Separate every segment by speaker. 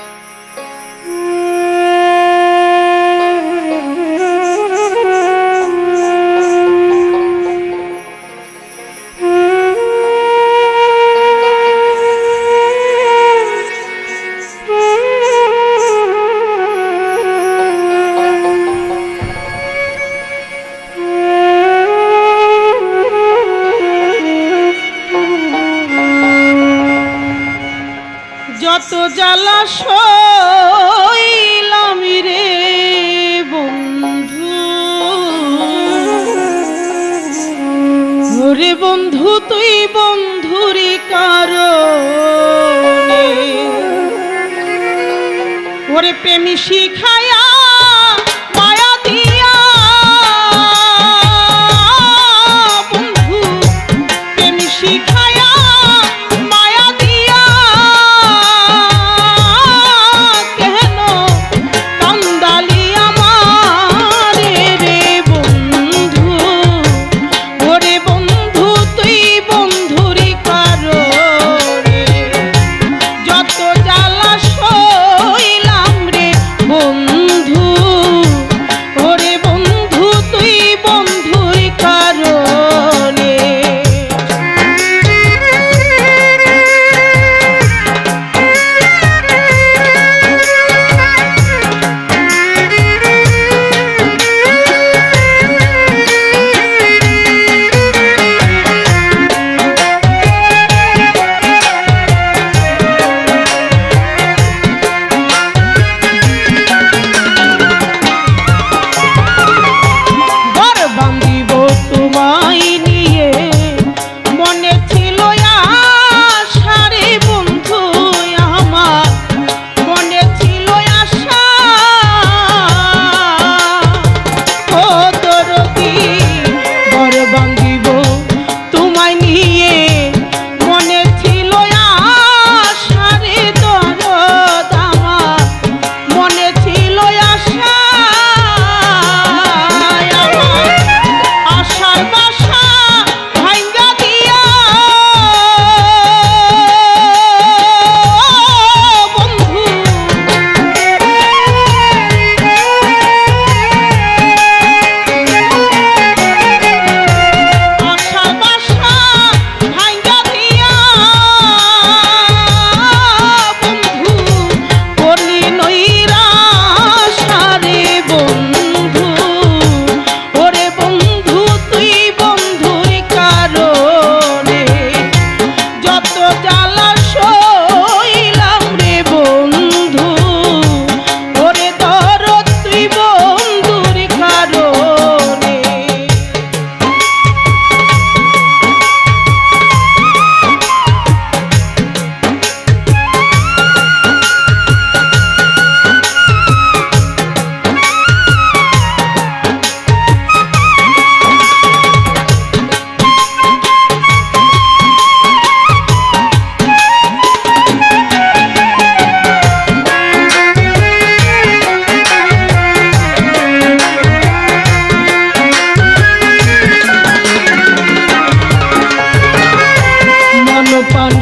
Speaker 1: Thank you. যত জ্বালা রে বন্ধু। রে বন্ধু, তুই বন্ধুরি কার ওরে প্রেমী শিখায়া মায়া দিয়া। বন্ধু শিখা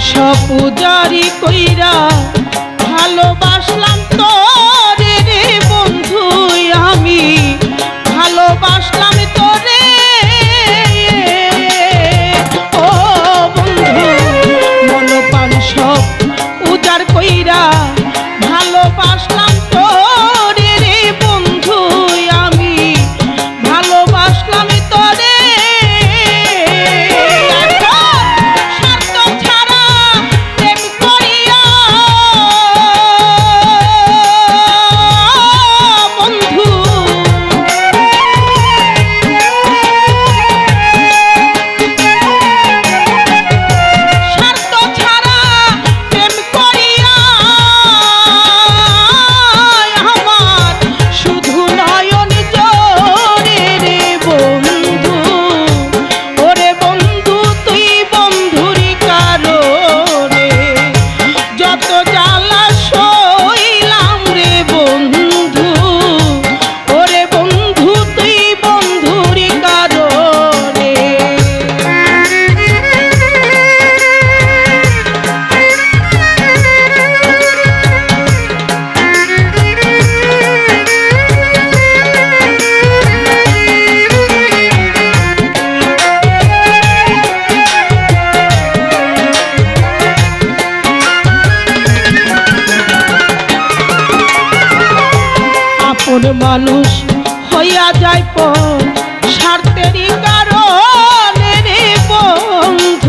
Speaker 1: সব পূজারি কইরা ভালোবাসলাম তো আপন মানুষ হইয়া যায় পর স্বার্থেরই কারণে বন্ধু।